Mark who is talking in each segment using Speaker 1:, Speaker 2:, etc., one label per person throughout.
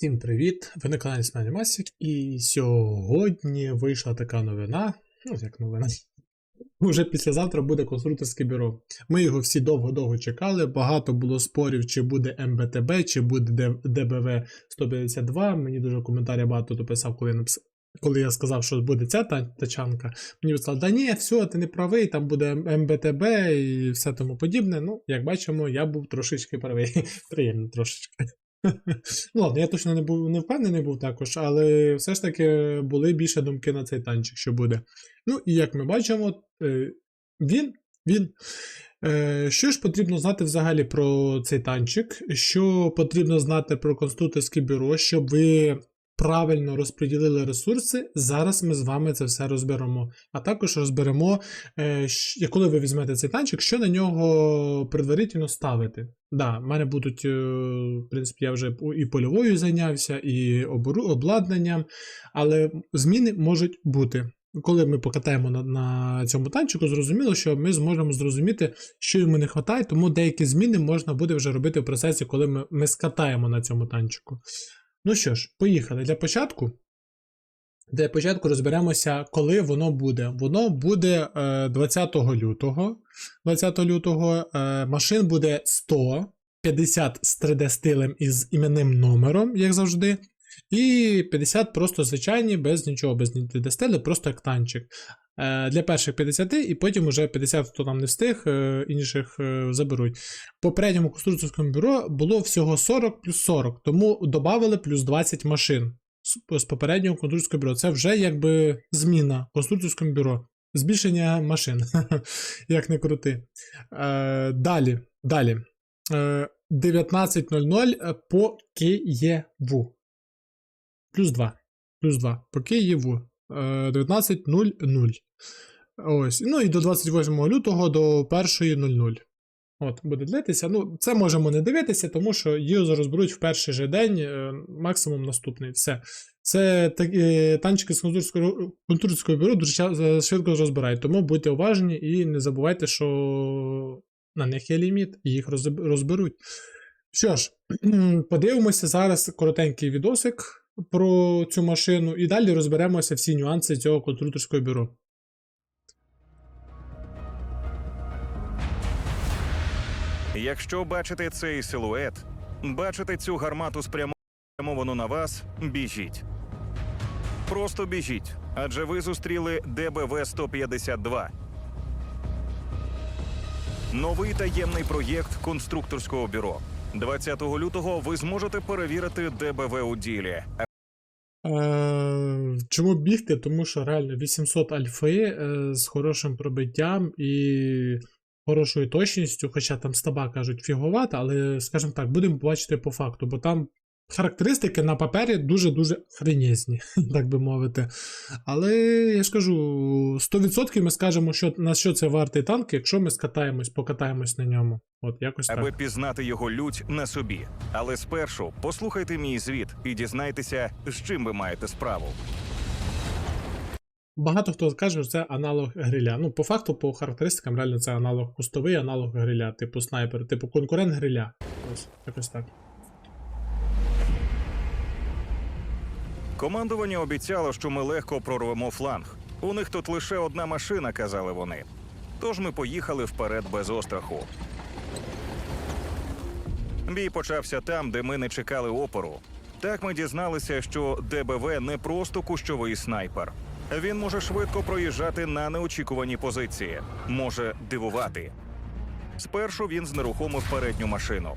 Speaker 1: Всім привіт! Ви на каналі Смайлі Масік, і сьогодні вийшла така новина. Ну, як новина. Уже післязавтра буде конструкторське бюро. Ми його всі довго-довго чекали. Багато було спорів, чи буде МБТБ, чи буде ДБВ 152. Мені дуже коментарі багато дописав, коли я написав. Коли я сказав, що буде ця тачанка, мені сказали, да ні, все, ти не правий, там буде МБТБ і все тому подібне. Ну, як бачимо, я був трошечки правий. Приємно трошечки. Ну ладно, я точно не був не впевнений був також, але все ж таки були більше думки на цей танчик, що буде. Ну і як ми бачимо, е, він. він. Е, Що ж потрібно знати взагалі про цей танчик? Що потрібно знати про конструкторське бюро, щоб ви правильно розподілили ресурси? Зараз ми з вами це все розберемо. А також розберемо, е, коли ви візьмете цей танчик, що на нього предварительно ставити. Да, в мене будуть, е, в принципі, я вже і польовою зайнявся, і обладнанням, але зміни можуть бути. Коли ми покатаємо на, на цьому танчику, зрозуміло, що ми зможемо зрозуміти, що йому не вистачає, тому деякі зміни можна буде вже робити в процесі, коли ми, ми скатаємо на цьому танчику. Ну що ж, поїхали. Для початку. Для початку розберемося, коли воно буде. Воно буде е, 20 лютого. 20 лютого е, машин буде 100, 50 з 3D стилем із іменним номером, як завжди. І 50 просто звичайні, без нічого, без 3D просто як танчик. Е, Для перших 50, і потім уже 50, хто там не встиг, е, інших е, заберуть. В попередньому конструкторському бюро було всього 40 плюс 40, тому додали плюс 20 машин з- попереднього конструкторського бюро. Це вже якби зміна конструкторському бюро. Збільшення машин, як не крути. Далі. далі. Е, 19.00 по Києву. Плюс 2. Плюс 2 по Києву. Е, 19.00. Ось. Ну і до 28 лютого до 1.00. От, буде дивитися. Ну, це можемо не дивитися, тому що її розберуть в перший же день, е, максимум наступний. Все. Це такі танчики з конструкторського бюро дуже е, швидко розбирають. Тому будьте уважні і не забувайте, що на них є ліміт, і їх розберуть. Що ж, подивимося зараз коротенький відосик про цю машину, і далі розберемося всі нюанси цього конструкторського бюро.
Speaker 2: Якщо бачите цей силует, бачите цю гармату спрямовану на вас, біжіть. Просто біжіть, адже ви зустріли ДБВ 152 Новий таємний проєкт конструкторського бюро. 20 лютого ви зможете перевірити ДБВ у ділі.
Speaker 1: Е, чому бігти? Тому що реально 800 альфи е, з хорошим пробиттям і хорошою точністю, хоча там стаба кажуть фігувати, але, скажімо так, будемо бачити по факту, бо там характеристики на папері дуже-дуже хренєзні, так би мовити. Але я ж кажу, 100% ми скажемо, що, на що це вартий танк, якщо ми скатаємось, покатаємось на ньому. От якось так.
Speaker 2: аби пізнати його лють на собі. Але спершу послухайте мій звіт і дізнайтеся, з чим ви маєте справу.
Speaker 1: Багато хто каже, що це аналог гриля. Ну, по факту, по характеристикам, реально це аналог кустовий, аналог гриля, типу снайпер, типу конкурент гриля. Ось, якось так.
Speaker 2: Командування обіцяло, що ми легко прорвемо фланг. У них тут лише одна машина, казали вони. Тож ми поїхали вперед без остраху. Бій почався там, де ми не чекали опору. Так ми дізналися, що ДБВ не просто кущовий снайпер. Він може швидко проїжджати на неочікувані позиції, може дивувати. Спершу він знерухомив передню машину.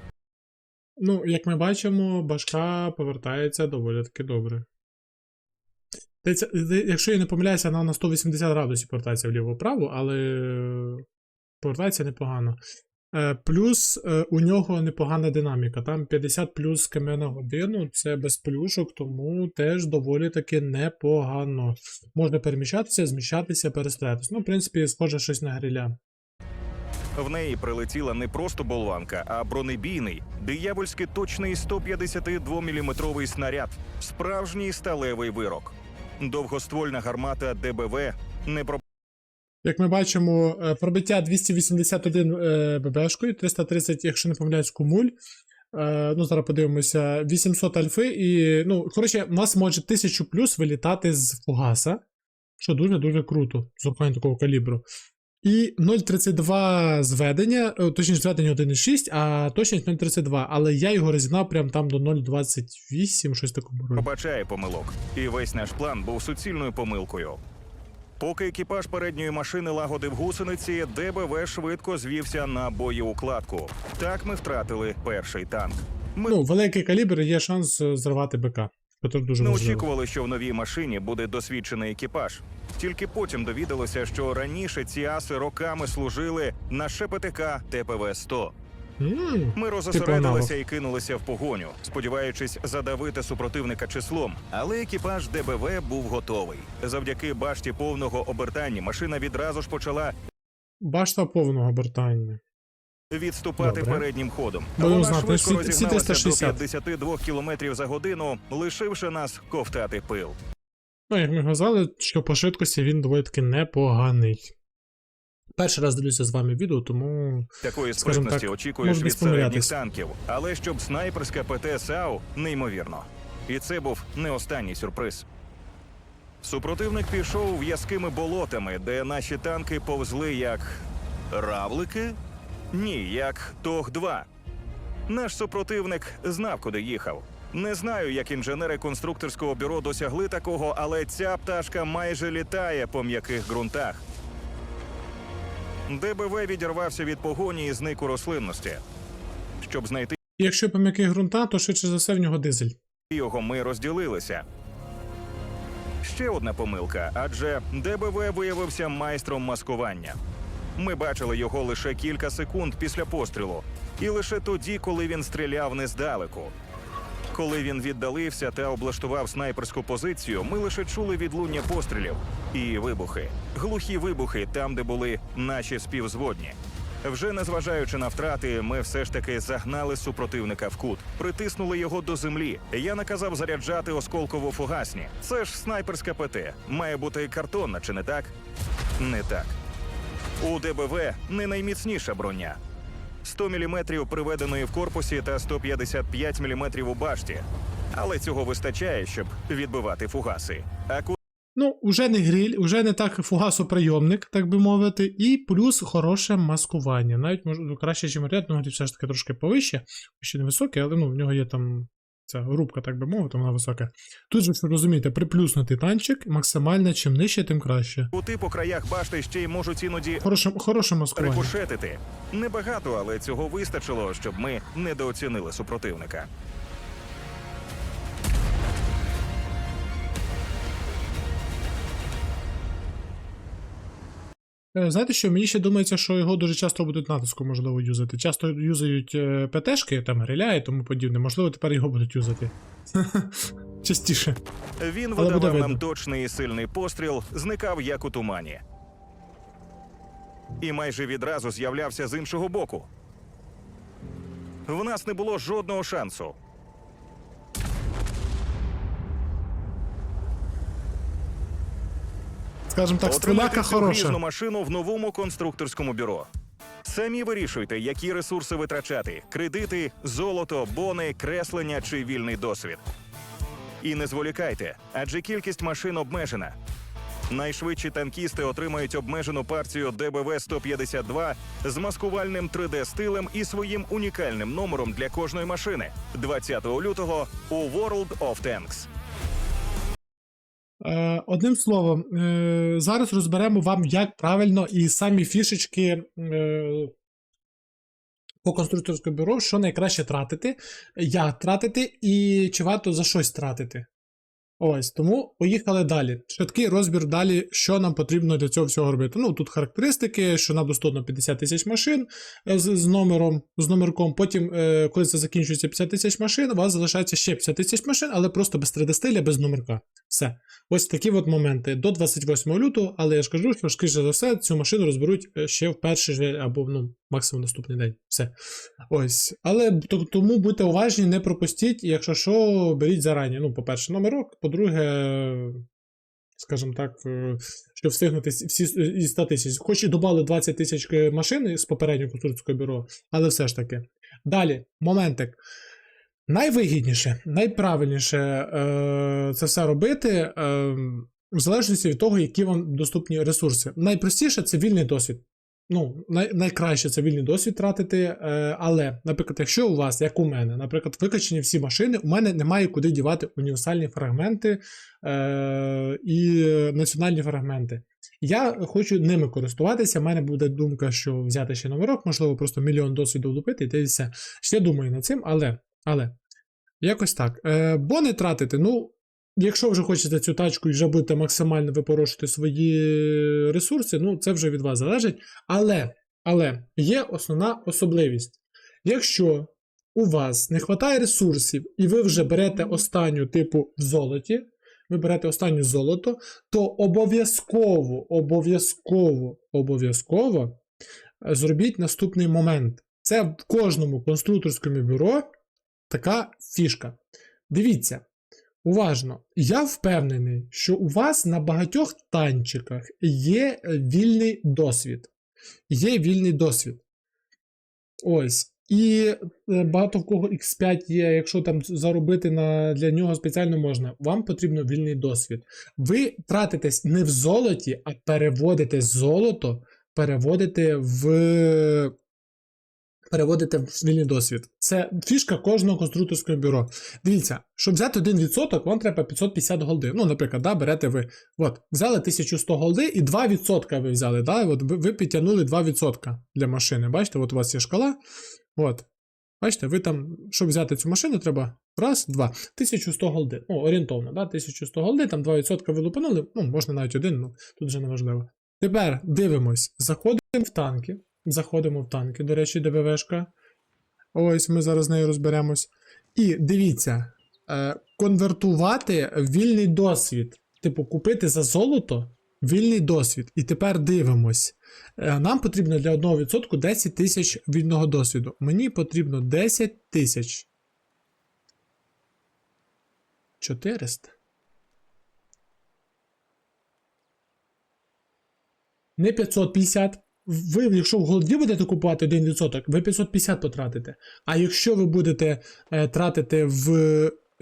Speaker 1: Ну, як ми бачимо, башка повертається доволі таки добре. Це- Якщо я не помиляюся, вона на 180 градусів повертається вліво-вправо, але повертається непогано. Е, Плюс е, у нього непогана динаміка. Там 50 плюс км на годину, це без плюшок, тому теж доволі таки непогано. Можна переміщатися, зміщатися, перестрілятися. Ну, в принципі, схоже щось на гриля.
Speaker 2: В неї прилетіла не просто болванка, а бронебійний, диявольськи точний 152-мм снаряд, справжній сталевий вирок. Довгоствольна гармата ДБВ не про
Speaker 1: Як ми бачимо, е, пробиття 281 е, ББшкою, 330, якщо не помиляюсь, кумуль. Е, ну, зараз подивимося, 800 альфи і. Ну, коротше, у нас може 1000 плюс вилітати з фугаса, що дуже-дуже круто, з такого калібру. І 0.32 зведення, е, точніше зведення 1.6, а точність 0.32, але я його розігнав прям там до 0.28, щось такого роду.
Speaker 2: Побачає помилок, і весь наш план був суцільною помилкою. Поки екіпаж передньої машини лагодив гусениці, ДБВ швидко звівся на боєукладку. Так ми втратили перший танк. Ми
Speaker 1: Ну, великий калібр є шанс е, зривати БК, що дуже
Speaker 2: не
Speaker 1: важливо.
Speaker 2: очікували, що в новій машині буде досвідчений екіпаж. Тільки потім довідалося, що раніше ці аси роками служили на ШПТК ТПВ-100.
Speaker 1: М,
Speaker 2: Ми розосередилися і кинулися в погоню, сподіваючись задавити супротивника числом. Але екіпаж ДБВ був готовий. Завдяки башті повного обертання машина відразу ж почала
Speaker 1: Башта повного обертання.
Speaker 2: Відступати
Speaker 1: Добре.
Speaker 2: переднім ходом.
Speaker 1: Будемо
Speaker 2: Вона
Speaker 1: знати,
Speaker 2: швидко
Speaker 1: всі- всі
Speaker 2: розігналася
Speaker 1: 360.
Speaker 2: до 52 км за годину, лишивши нас ковтати пил.
Speaker 1: Ну, як ми казали, що по швидкості він доволі таки непоганий. Перший раз дивлюся з вами відео, тому
Speaker 2: Такої
Speaker 1: Скажем
Speaker 2: спритності
Speaker 1: так,
Speaker 2: очікуєш
Speaker 1: можна
Speaker 2: від
Speaker 1: помилятись.
Speaker 2: середніх танків, але щоб снайперська ПТ САУ неймовірно. І це був не останній сюрприз. Супротивник пішов в'язкими болотами, де наші танки повзли як равлики? Ні, як Тог-2. Наш супротивник знав, куди їхав. Не знаю, як інженери конструкторського бюро досягли такого, але ця пташка майже літає по м'яких ґрунтах. ДБВ відірвався від погоні і зник у рослинності. Щоб знайти
Speaker 1: якщо по м'яких ґрунтах, то швидше за все в нього дизель.
Speaker 2: його, ми розділилися. Ще одна помилка, адже ДБВ виявився майстром маскування. Ми бачили його лише кілька секунд після пострілу, і лише тоді, коли він стріляв нездалеку. Коли він віддалився та облаштував снайперську позицію, ми лише чули відлуння пострілів і вибухи. Глухі вибухи там, де були наші співзводні. Вже незважаючи на втрати, ми все ж таки загнали супротивника в кут, притиснули його до землі. Я наказав заряджати осколково фугасні. Це ж снайперська ПТ. Має бути картонна, чи не так? Не так. У ДБВ не найміцніша броня. 100 мм приведеної в корпусі та 155 мм у башті. Але цього вистачає, щоб відбивати фугаси. А
Speaker 1: Ну, уже не гриль, уже не так фугасоприйомник, так би мовити, і плюс хороше маскування. Навіть може краще, ніж ряд, ну все ж таки трошки повище, ще не високий, але ну, в нього є там ця рубка, так би мовити, вона висока. Тут же, ви розумієте, приплюснутий танчик, максимально чим нижче, тим краще.
Speaker 2: кути по краях башти ще й можуть іноді
Speaker 1: Хорошим, хорошому маскування.
Speaker 2: рикошетити. Небагато, але цього вистачило, щоб ми недооцінили супротивника.
Speaker 1: Знаєте що, мені ще думається, що його дуже часто будуть натиску, можливо, юзати. Часто юзають е, ПТшки, там гриля і тому подібне. Можливо, тепер його будуть юзати. Частіше.
Speaker 2: Він
Speaker 1: Але
Speaker 2: видавав нам точний і сильний постріл, зникав як у тумані. І майже відразу з'являвся з іншого боку. В нас не було жодного шансу.
Speaker 1: Скажімо так, стріляка
Speaker 2: цю грізну машину в новому конструкторському бюро. Самі вирішуйте, які ресурси витрачати: кредити, золото, бони, креслення чи вільний досвід. І не зволікайте, адже кількість машин обмежена. Найшвидші танкісти отримають обмежену партію ДБВ 152 з маскувальним 3D-стилем і своїм унікальним номером для кожної машини 20 лютого у World of Tanks.
Speaker 1: Е, одним словом, е, зараз розберемо вам, як правильно і самі фішечки е, по конструкторському бюро, що найкраще тратити, як тратити і чи варто за щось тратити. Ось, тому поїхали далі. Швидкий розбір далі, що нам потрібно для цього всього робити. Ну, тут характеристики, що нам доступно 50 тисяч машин е, з, з номером, з номерком. Потім, е, коли це закінчується 50 тисяч машин, у вас залишається ще 50 тисяч машин, але просто без 3D стиля, без номерка. Все. Ось такі от моменти до 28 лютого, але я ж кажу, що скоріше за все цю машину розберуть е, ще в перший же або ну, максимум наступний день. Все. Ось. Але тому будьте уважні, не пропустіть, якщо що, беріть зарані. Ну, по-перше, номерок, по-друге, скажімо так, е, щоб встигнути всі із 100 тисяч. Хоч і додали 20 тисяч е, машин з попереднього конструкторського бюро, але все ж таки. Далі, моментик. Найвигідніше, найправильніше е, це все робити е, в залежності від того, які вам доступні ресурси. Найпростіше це вільний досвід. Ну, най, найкраще це вільний досвід тратити. Е, але, наприклад, якщо у вас, як у мене, наприклад, викачені всі машини, у мене немає куди дівати універсальні фрагменти е, і національні фрагменти. Я хочу ними користуватися. У мене буде думка, що взяти ще номерок, можливо, просто мільйон досвіду влупити, і все. Ще думаю над цим, але, але якось так. Е, бо не тратити, ну. Якщо вже хочете цю тачку і вже будете максимально випорошувати свої ресурси, ну це вже від вас залежить. Але, але є основна особливість. Якщо у вас не вистачає ресурсів, і ви вже берете останню типу в золоті, ви берете останнє золото, то обов'язково, обов'язково, обов'язково е, зробіть наступний момент. Це в кожному конструкторському бюро така фішка. Дивіться. Уважно, я впевнений, що у вас на багатьох танчиках є е, вільний досвід. Є вільний досвід. Ось. І е, багато в кого X5 є, якщо там заробити на, для нього спеціально можна, вам потрібно вільний досвід. Ви тратитесь не в золоті, а переводите золото, переводите в. Переводите в вільний досвід. Це фішка кожного конструкторського бюро. Дивіться, щоб взяти 1%, вам треба 550 голди. Ну, наприклад, да, берете ви. От, взяли 1100 голди і 2% ви взяли. Да? От, ви, підтягнули 2% для машини. Бачите, от у вас є шкала. От. Бачите, ви там, щоб взяти цю машину, треба раз, два. 1100 голди. Ну, орієнтовно, да? 1100 голди, там 2% ви лупанули, ну, можна навіть один, ну тут вже не важливо. Тепер дивимось, заходимо в танки. Заходимо в танки, до речі, ДБВшка. Ось ми зараз з нею розберемось. І дивіться, е, конвертувати вільний досвід. Типу, купити за золото вільний досвід. І тепер дивимось. Е, нам потрібно для 1% 10 тисяч вільного досвіду. Мені потрібно 10 тисяч. 400. Не 550. Ви, якщо в голді будете купувати 1%, ви 550 потратите. А якщо ви будете е, тратити в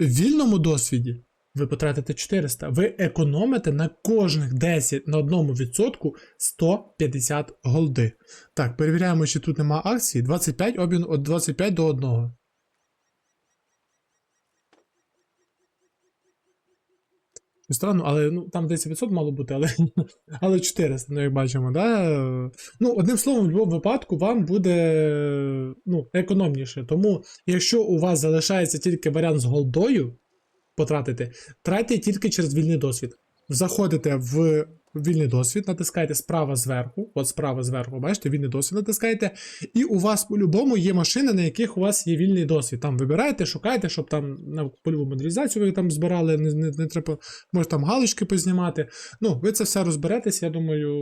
Speaker 1: вільному досвіді, ви потратите 400. Ви економите на кожних 10 на 1% 150 голди. Так, перевіряємо, чи тут нема акції. 25 обмін від 25 до 1. Странно, але ну, там десь 500 мало бути, але, але 400, ну як бачимо, да? Ну, одним словом, в будь-якому випадку вам буде ну, економніше. Тому, якщо у вас залишається тільки варіант з голдою потратити, тратьте тільки через вільний досвід. Заходите в вільний досвід, натискаєте справа зверху, от справа зверху, бачите, вільний досвід натискаєте, і у вас по-любому є машини, на яких у вас є вільний досвід. Там вибираєте, шукаєте, щоб там на польову модернізацію ви там збирали, не, не, не треба, може там галочки познімати. Ну, ви це все розберетесь, я думаю,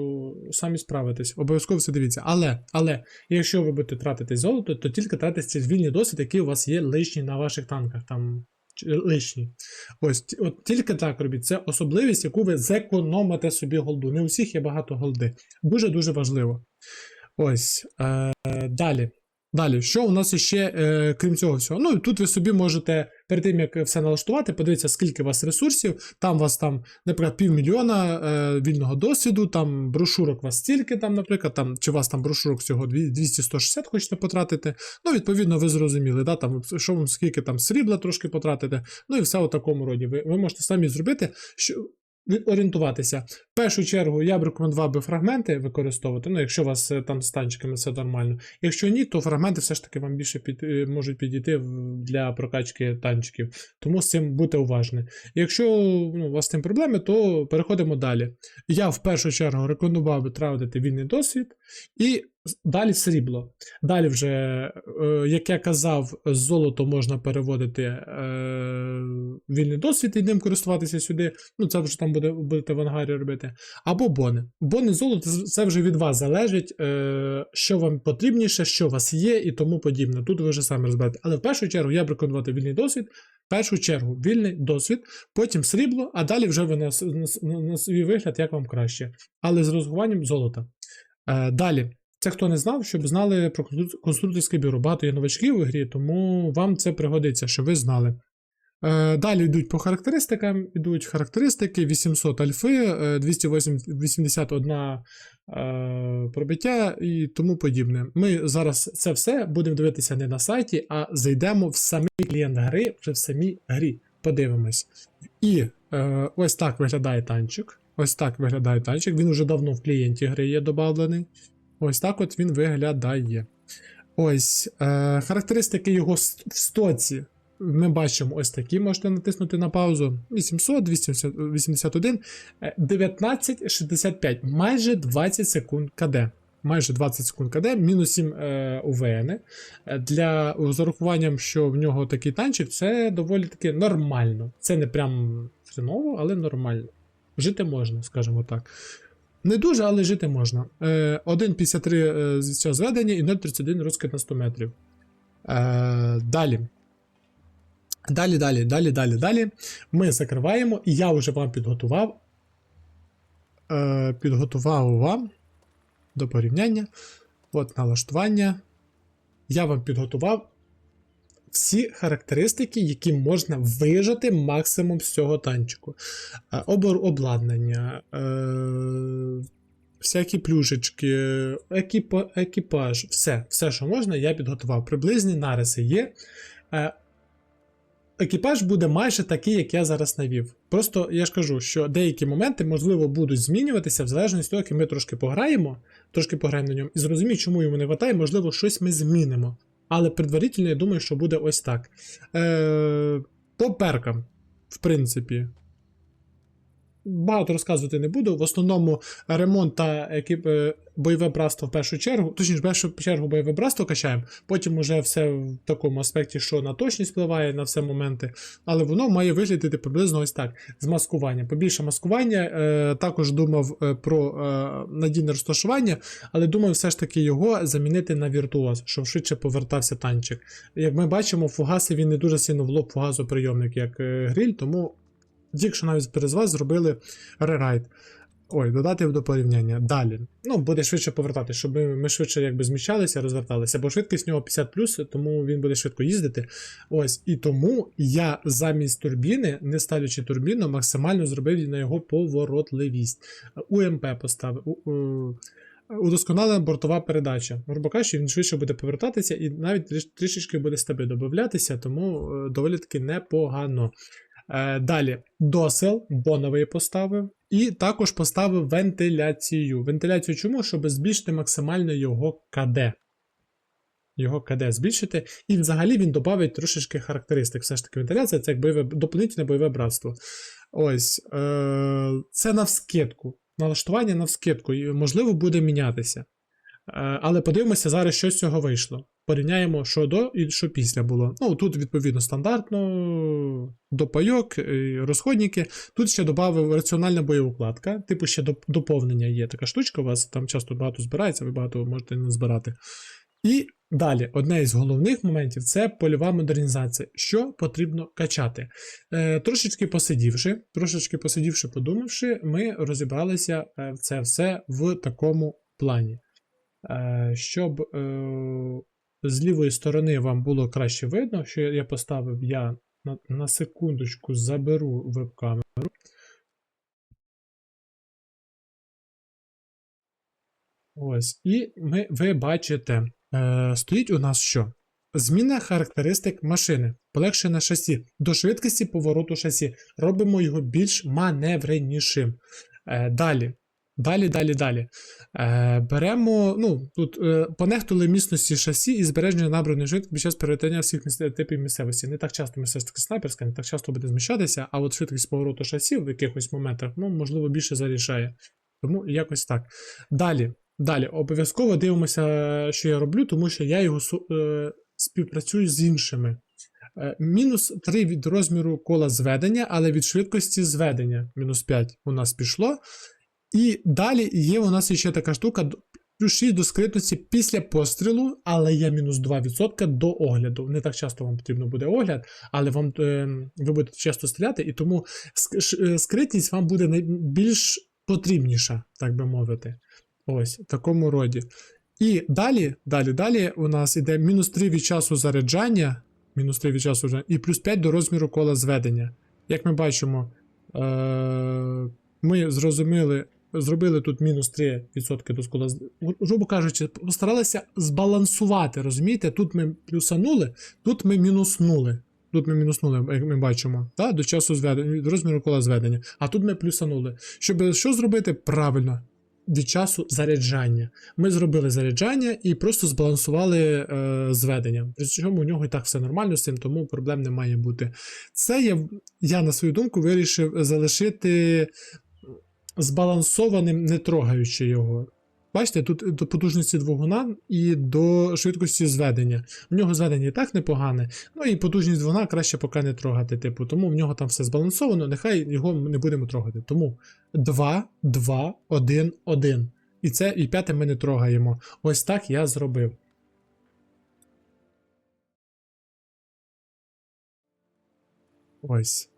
Speaker 1: самі справитесь. Обов'язково все дивіться. Але, але, якщо ви будете тратити золото, то тільки тратите вільний досвід, який у вас є лишній на ваших танках. Там лишні. Ось от тільки так робіть. Це особливість, яку ви зекономите собі голду. Не у всіх є багато голди. Дуже дуже важливо. Ось. Е, далі. Далі, що у нас ще, е, крім цього всього? Ну, тут ви собі можете, перед тим як все налаштувати, подивитися, скільки у вас ресурсів. Там у вас там, наприклад, півмільйона е, вільного досвіду, там брошурок у вас стільки, там, наприклад, там, чи у вас там брошурок всього 200-160 хочете потратити. Ну, відповідно, ви зрозуміли, да, там, що вам скільки там срібла трошки потратити. Ну і все у такому роді. Ви, ви можете самі зробити, що. Орієнтуватися. В першу чергу я б рекомендував би фрагменти використовувати, ну, якщо у вас е, там з танчиками все нормально. Якщо ні, то фрагменти все ж таки вам більше під, е, можуть підійти для прокачки танчиків. Тому з цим будьте уважні. Якщо ну, у вас з цим проблеми, то переходимо далі. Я в першу чергу рекомендував би травдити вільний досвід і далі срібло. Далі вже, е, як я казав, золото можна переводити е, вільний досвід і ним користуватися сюди. Ну, це вже там буде, будете в ангарі робити. Або бони. Бони золото це вже від вас залежить, е, що вам потрібніше, що у вас є і тому подібне. Тут ви вже самі розберете. Але в першу чергу я б рекомендувати вільний досвід. В першу чергу вільний досвід, потім срібло, а далі вже ви на, на, на, на свій вигляд, як вам краще. Але з розгуванням золота. Е, далі. Це хто не знав, щоб знали про констру- конструкторське бюро. Багато є новачків у грі, тому вам це пригодиться, щоб ви знали. Е, Далі йдуть по характеристикам, йдуть характеристики 800 альфи, е, 281 е, пробиття і тому подібне. Ми зараз це все будемо дивитися не на сайті, а зайдемо в самий клієнт гри, вже в самій грі. Подивимось. І ось так виглядає танчик. Ось так виглядає танчик. Він уже давно в клієнті гри є додавлений. Ось так от він виглядає. Ось е, характеристики його в стоці. Ми бачимо ось такі, можете натиснути на паузу. 800, 281, е, 1965, майже 20 секунд КД. Майже 20 секунд КД, мінус 7 е, УВН. Е, Для з урахуванням, що в нього такий танчик, це доволі таки нормально. Це не прям хреново, але нормально. Жити можна, скажімо так. Не дуже, але жити можна. Е, 1,53 е, з цього зведення і 0,31 розкид на 100 метрів. Е, далі. Далі, далі, далі, далі, далі. Ми закриваємо, і я вже вам підготував. Е, підготував вам до порівняння. От налаштування. Я вам підготував всі характеристики, які можна вижати максимум з цього танчику. Е, Обор обладнання, е, всякі плюшечки, екіпа, екіпаж, все, все, що можна, я підготував. Приблизні нариси є. Е, Екіпаж буде майже такий, як я зараз навів. Просто я ж кажу, що деякі моменти, можливо, будуть змінюватися в залежності того, як ми трошки пограємо, трошки пограємо на ньому, і зрозуміємо, чому йому не вистачає, можливо, щось ми змінимо. Але предварительно, я думаю, що буде ось так. Е, по перкам, в принципі. Багато розказувати не буду. В основному ремонт та екіп... е, бойове братство в першу чергу, точніше, в першу чергу бойове братство качаємо, потім уже все в такому аспекті, що на точність впливає на все моменти, але воно має виглядати приблизно ось так: з маскування. Побільше маскування. Е, також думав е, про е, надійне розташування, але думаю, все ж таки його замінити на віртуоз, щоб швидше повертався танчик. Як ми бачимо, фугаси він не дуже сильно в лоб фугазоприйомник, як е, гриль, тому якщо навіть перед вас зробили рерайт. Ой, додати до порівняння. Далі. Ну, буде швидше повертати, щоб ми, ми швидше якби зміщалися, розверталися, бо швидкість в нього 50 тому він буде швидко їздити. Ось, і тому я замість турбіни, не ставлячи турбіну, максимально зробив на його поворотливість. УМП поставив. Удосконалена бортова передача. Грубо кажучи, він швидше буде повертатися і навіть трішечки буде стаби додатися, тому е, доволі таки непогано. Е, Далі досел боновий поставив, і також поставив вентиляцію. Вентиляцію чому? Щоб збільшити максимально його КД. Його КД збільшити. І взагалі він додавить трошечки характеристик. Все ж таки, вентиляція це як бойове, доповнительне бойове братство. Ось. Е, це навскидку. Налаштування навскидку. І, можливо, буде мінятися. Е, але подивимося зараз, що з цього вийшло. Порівняємо, що до і що після було. Ну, тут, відповідно, стандартно, допайок, е, розходники. Тут ще додав раціональна боєукладка, типу ще доп- доповнення є така штучка, у вас там часто багато збирається, ви багато можете не збирати. І далі, одне із головних моментів це польова модернізація. Що потрібно качати? Е, трошечки посидівши, трошечки посидівши, подумавши, ми розібралися е, в це все в такому плані. Е, щоб е, з лівої сторони вам було краще видно, що я поставив, я на, секундочку заберу веб-камеру. Ось, і ми, ви бачите, е, стоїть у нас що? Зміна характеристик машини, полегшене шасі до швидкості повороту шасі. Робимо його більш маневренішим. Далі. Далі, далі, далі. Е, беремо, ну, тут е, понехтували міцності шасі і збереження набраної швидкості під час перетинання всіх місце- типів місцевості. Не так часто місцевість снайперська, не так часто буде зміщатися, а от швидкість повороту шасі в якихось моментах, ну, можливо, більше зарішає. Тому якось так. Далі, далі, обов'язково дивимося, що я роблю, тому що я його е, співпрацюю з іншими. Е, Мінус 3 від розміру кола зведення, але від швидкості зведення мінус 5 у нас пішло. І далі є у нас ще така штука, плюс 6 до скритності після пострілу, але є мінус 2% до огляду. Не так часто вам потрібно буде огляд, але вам е, ви будете часто стріляти, і тому е, скритність вам буде най- більш потрібніша, так би мовити. Ось, в такому роді. І далі, далі, далі у нас іде мінус 3 від часу заряджання, мінус 3 від часу заряджання, і плюс 5 до розміру кола зведення. Як ми бачимо, е- ми зрозуміли, зробили тут мінус 3% до кола. з- Грубо кажучи, постаралися збалансувати, розумієте? Тут ми плюсанули, тут ми мінуснули. Тут ми мінуснули, як ми бачимо, та, до часу зведення, до розміру кола зведення. А тут ми плюсанули. Щоб що зробити? Правильно, від часу заряджання. Ми зробили заряджання і просто збалансували е, зведення. Причому у нього і так все нормально з цим, тому проблем не має бути. Це я, я на свою думку вирішив залишити збалансованим, не трогаючи його. Бачите, тут до потужності двигуна і до швидкості зведення. В нього зведення і так непогане, ну і потужність двигуна краще поки не трогати. Типу, тому в нього там все збалансовано, нехай його не будемо трогати. Тому 2, 2, 1, 1. І це і п'яте ми не трогаємо. Ось так я зробив. Ось.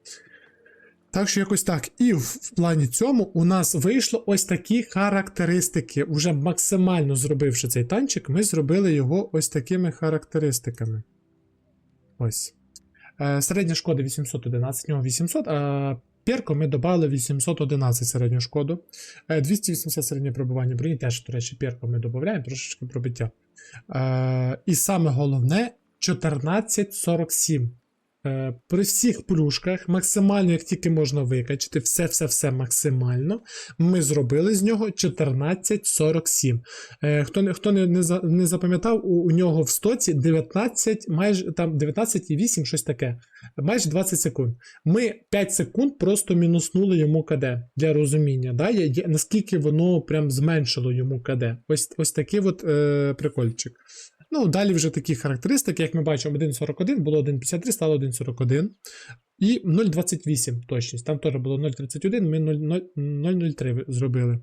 Speaker 1: Так що якось так. І в, плані цьому у нас вийшло ось такі характеристики. Уже максимально зробивши цей танчик, ми зробили його ось такими характеристиками. Ось. Е, середня шкода 811, в нього 800, а перко ми додали 811 середню шкоду. Е, 280 середнє пробивання броні, теж, до речі, перко ми додаємо трошечки пробиття. Е, і саме головне 1447. Е, При всіх плюшках, максимально, як тільки можна викачати, все-все-все максимально. Ми зробили з нього 1447. Е, Хто, не- хто не, не запам'ятав, у, у нього в стоці 19, майже там 19,8, щось таке. Майже 20 секунд. Ми 5 секунд просто мінуснули йому КД для розуміння. Да? Я- я- наскільки воно прям зменшило йому КД. Ось, ось такий от е, прикольчик. Ну, далі вже такі характеристики, як ми бачимо, 1.41, було 1.53, стало 1.41. І 0.28 точність. Там теж було 0.31, ми 0.03 зробили.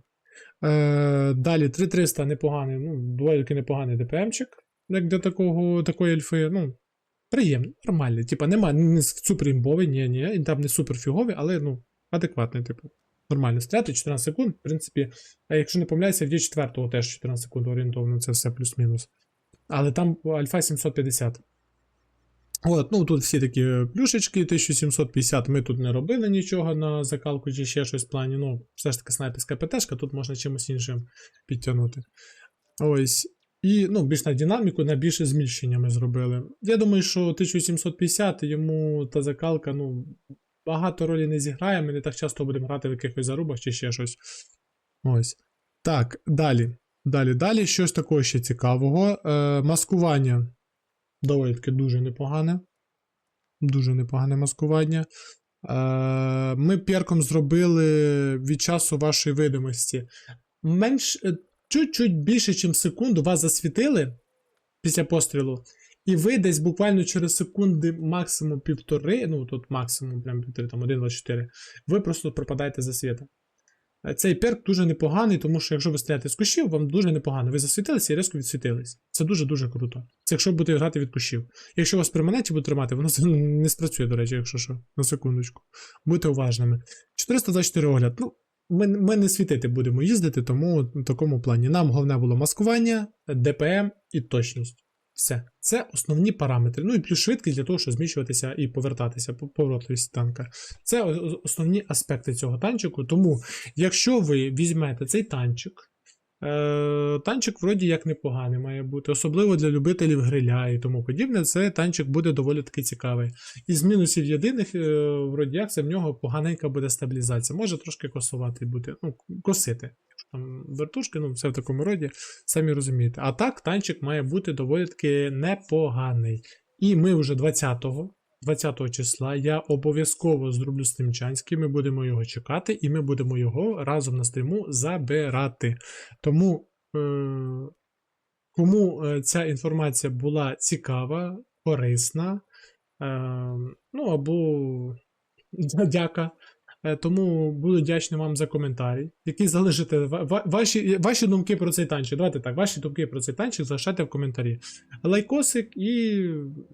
Speaker 1: Е, далі 3300 непоганий, ну, доволі таки непоганий ДПМчик, як для такого, такої ельфи. Ну, приємний, нормальний. Типа, нема не супер імбовий, ні, ні, він там не супер фіговий, але ну, адекватний, типу. Нормально стріляти 14 секунд. В принципі, а якщо не помиляюся, в Є4 теж 14 секунд орієнтовно, це все плюс-мінус. Але там альфа 750. От, ну тут всі такі плюшечки, 1750. Ми тут не робили нічого на закалку чи ще щось в плані. Ну, все ж таки снайперська ПТшка, тут можна чимось іншим підтягнути. Ось. І ну, більш на динаміку, на більше зміщення ми зробили. Я думаю, що 1750 йому та закалка, ну, багато ролі не зіграє. Ми не так часто будемо грати в якихось зарубах чи ще щось. Ось. Так, далі. Далі, далі, щось такого ще цікавого. Е, маскування доволі таки дуже непогане. Дуже непогане маскування. Е, ми перком зробили від часу вашої видимості. Менш, е, чуть-чуть більше, ніж секунду вас засвітили після пострілу. І ви десь буквально через секунди, максимум півтори, ну тут максимум прям півтори, там 1-24, ви просто пропадаєте за світом. Е, Цей перк дуже непоганий, тому що якщо ви стріляєте з кущів, вам дуже непогано. Ви засвітилися і різко відсвітились. Це дуже-дуже круто. Це якщо будете грати від кущів. Якщо вас при монеті буде тримати, воно не спрацює, до речі, якщо що, на секундочку. Будьте уважними. 424 огляд. Ну, ми, ми не світити будемо їздити, тому в такому плані. Нам головне було маскування, ДПМ і точність. Все. Це основні параметри. Ну і плюс швидкість для того, щоб зміщуватися і повертатися, по- поворотливість танка. Це основні аспекти цього танчику. Тому, якщо ви візьмете цей танчик, е, танчик вроді як непоганий має бути, особливо для любителів гриля і тому подібне, це танчик буде доволі таки цікавий. Із мінусів єдиних, е, вроді як це в нього поганенька буде стабілізація. Може трошки косувати бути, ну, косити. Там вертушки, ну, все в такому роді, самі розумієте. А так, танчик має бути доволі таки непоганий. І ми вже 20-го, 20 числа я обов'язково зроблю стрімчанський, ми будемо його чекати, і ми будемо його разом на стріму забирати. Тому, е- кому е, ця інформація була цікава, корисна, е- ну або дяка. Е, Тому буду вдячний вам за коментарі, які залишите ва- ва- ваші, ваші думки про цей танчик. Давайте так, ваші думки про цей танчик залишайте в коментарі. Лайкосик і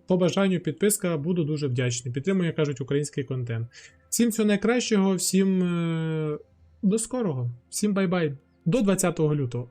Speaker 1: по бажанню підписка буду дуже вдячний. Підтримує, як кажуть, український контент. Всім всього найкращого, всім е, до скорого, всім бай-бай. До 20 лютого.